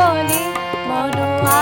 বলে মনোয়া